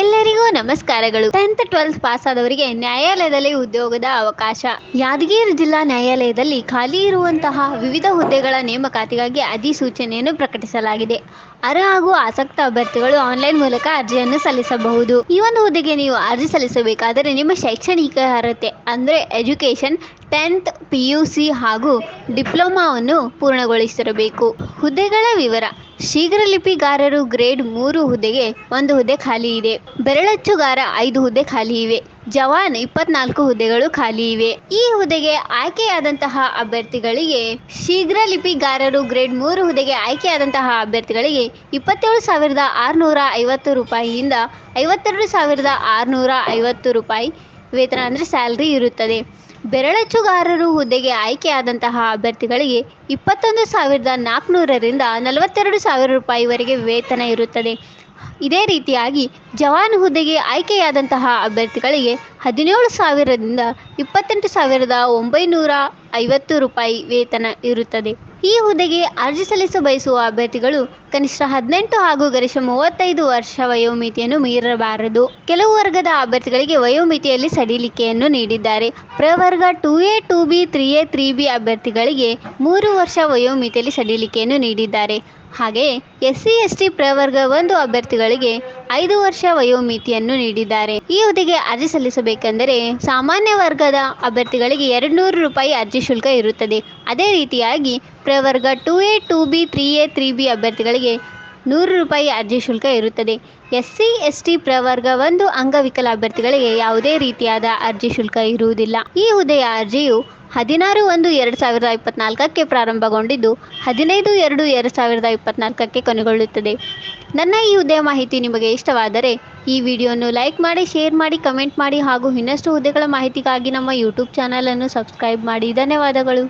ಎಲ್ಲರಿಗೂ ನಮಸ್ಕಾರಗಳು. Tenth twelfth pass ಆದವರಿಗೆ ನ್ಯಾಯಾಲಯದಲ್ಲಿ ಉದ್ಯೋಗದ ಅವಕಾಶ. ಯಾದಗಿರಿ ಜಿಲ್ಲಾ ನ್ಯಾಯಾಲಯದಲ್ಲಿ ಖಾಲಿ ಇರುವಂತಹ ವಿವಿಧ ಹುದ್ದೆಗಳ ನೇಮಕಾತಿಗಾಗಿ ಅಧಿಸೂಚನೆಯನ್ನು ಪ್ರಕಟಿಸಲಾಗಿದೆ. ಅರ್ಹ ಹಾಗೂ ಆಸಕ್ತ ಅಭ್ಯರ್ಥಿಗಳು ಆನ್ಲೈನ್ ಮೂಲಕ ಅರ್ಜಿಯನ್ನು ಸಲ್ಲಿಸಬಹುದು. ಈ ಒಂದು ಹುದ್ದೆಗೆ ನೀವು ಅರ್ಜಿ ಸಲ್ಲಿಸಬೇಕಾದರೆ ನಿಮ್ಮ ಶೈಕ್ಷಣಿಕ ಅರ್ಹತೆ ಅಂದರೆ education tenth P U C ಹಾಗೂ ಡಿಪ್ಲೊಮಾವನ್ನು ಪೂರ್ಣಗೊಳಿಸಿರಬೇಕು. ಹುದ್ದೆಗಳ ವಿವರ. ಶೀಘ್ರ ಲಿಪಿಗಾರರು ಗ್ರೇಡ್ ಮೂರು ಹುದ್ದೆಗೆ ಒಂದು ಹುದ್ದೆ ಖಾಲಿ ಇದೆ. ಬೆರಳಚ್ಚುಗಾರ ಐದು ಹುದ್ದೆ ಖಾಲಿ ಇವೆ. ಜವಾನ್ ಇಪ್ಪತ್ನಾಲ್ಕು ಹುದ್ದೆಗಳು ಖಾಲಿ ಇವೆ. ಈ ಹುದ್ದೆಗೆ ಆಯ್ಕೆಯಾದಂತಹ ಅಭ್ಯರ್ಥಿಗಳಿಗೆ ಶೀಘ್ರ ಲಿಪಿಗಾರರು ಗ್ರೇಡ್ ಮೂರು ಹುದ್ದೆಗೆ ಆಯ್ಕೆಯಾದಂತಹ ಅಭ್ಯರ್ಥಿಗಳಿಗೆ ಇಪ್ಪತ್ತೇಳು ಸಾವಿರದ ಆರುನೂರ ಐವತ್ತು ರೂಪಾಯಿಯಿಂದ ಐವತ್ತೆರಡು ಸಾವಿರದ ಆರುನೂರ ಐವತ್ತು ರೂಪಾಯಿ ವೇತನ ಅಂದರೆ ಸ್ಯಾಲ್ರಿ ಇರುತ್ತದೆ. ಬೆರಳಚ್ಚುಗಾರರು ಹುದ್ದೆಗೆ ಆಯ್ಕೆಯಾದಂತಹ ಅಭ್ಯರ್ಥಿಗಳಿಗೆ ಇಪ್ಪತ್ತೊಂದು ಸಾವಿರದ ನಾಲ್ಕುನೂರರಿಂದ ನಲವತ್ತೆರಡು ಸಾವಿರ ರೂಪಾಯಿವರೆಗೆ ವೇತನ ಇರುತ್ತದೆ. ಇದೇ ರೀತಿಯಾಗಿ ಜವಾನ್ ಹುದ್ದೆಗೆ ಆಯ್ಕೆಯಾದಂತಹ ಅಭ್ಯರ್ಥಿಗಳಿಗೆ ಹದಿನೇಳು ಸಾವಿರದಿಂದ ಇಪ್ಪತ್ತೆಂಟು ಸಾವಿರದ ಒಂಬೈನೂರ ಐವತ್ತು ರೂಪಾಯಿ ವೇತನ ಇರುತ್ತದೆ. ಈ ಹುದ್ದೆಗೆ ಅರ್ಜಿ ಸಲ್ಲಿಸ ಬಯಸುವ ಅಭ್ಯರ್ಥಿಗಳು ಕನಿಷ್ಠ ಹದಿನೆಂಟು ಹಾಗೂ ಗರಿಷ್ಠ ಮೂವತ್ತೈದು ವರ್ಷ ವಯೋಮಿತಿಯನ್ನು ಮೀರಬಾರದು. ಕೆಲವು ವರ್ಗದ ಅಭ್ಯರ್ಥಿಗಳಿಗೆ ವಯೋಮಿತಿಯಲ್ಲಿ ಸಡಿಲಿಕೆಯನ್ನು ನೀಡಿದ್ದಾರೆ. ಪ್ರವರ್ಗ two A, two B, three A, three B ಅಭ್ಯರ್ಥಿಗಳಿಗೆ ಮೂರು ವರ್ಷ ವಯೋಮಿತಿಯಲ್ಲಿ ಸಡಿಲಿಕೆಯನ್ನು ನೀಡಿದ್ದಾರೆ. ಹಾಗೆಯೇ ಎಸ್ಸಿ ಎಸ್ ಟಿ ಪ್ರವರ್ಗ ಒಂದು ಅಭ್ಯರ್ಥಿಗಳಿಗೆ ಐದು ವರ್ಷ ವಯೋಮಿತಿಯನ್ನು ನೀಡಿದ್ದಾರೆ. ಈ ಹುದ್ದೆಗೆ ಅರ್ಜಿ ಸಲ್ಲಿಸಬೇಕೆಂದರೆ ಸಾಮಾನ್ಯ ವರ್ಗದ ಅಭ್ಯರ್ಥಿಗಳಿಗೆ ಎರಡು ನೂರು ರೂಪಾಯಿ ಅರ್ಜಿ ಶುಲ್ಕ ಇರುತ್ತದೆ. ಅದೇ ರೀತಿಯಾಗಿ ಪ್ರವರ್ಗ two A, two B, three A, three B ಅಭ್ಯರ್ಥಿಗಳಿಗೆ ನೂರು ರೂಪಾಯಿ ಅರ್ಜಿ ಶುಲ್ಕ ಇರುತ್ತದೆ. ಎಸ್ ಸಿ ಎಸ್ ಟಿ ಪ್ರವರ್ಗ ಒಂದು ಅಂಗವಿಕಲ ಅಭ್ಯರ್ಥಿಗಳಿಗೆ ಯಾವುದೇ ರೀತಿಯಾದ ಅರ್ಜಿ ಶುಲ್ಕ ಇರುವುದಿಲ್ಲ. ಈ ಹುದ್ದೆಯ ಅರ್ಜಿಯು ಹದಿನಾರು ಒಂದು ಎರಡು ಸಾವಿರದ ಇಪ್ಪತ್ನಾಲ್ಕಕ್ಕೆ ಪ್ರಾರಂಭಗೊಂಡಿದ್ದು, ಹದಿನೈದು ಎರಡು ಎರಡು ಸಾವಿರದ ಇಪ್ಪತ್ನಾಲ್ಕಕ್ಕೆ ಕೊನೆಗೊಳ್ಳುತ್ತದೆ. ನನ್ನ ಈ ಹುದ್ದೆಯ ಮಾಹಿತಿ ನಿಮಗೆ ಇಷ್ಟವಾದರೆ, ಈ ವಿಡಿಯೋನು ಲೈಕ್ ಮಾಡಿ, ಶೇರ್ ಮಾಡಿ, ಕಮೆಂಟ್ ಮಾಡಿ ಹಾಗೂ ಇನ್ನಷ್ಟು ಹುದ್ದೆಗಳ ಮಾಹಿತಿಗಾಗಿ ನಮ್ಮ ಯೂಟ್ಯೂಬ್ ಚಾನಲನ್ನು ಸಬ್ಸ್ಕ್ರೈಬ್ ಮಾಡಿ. ಧನ್ಯವಾದಗಳು.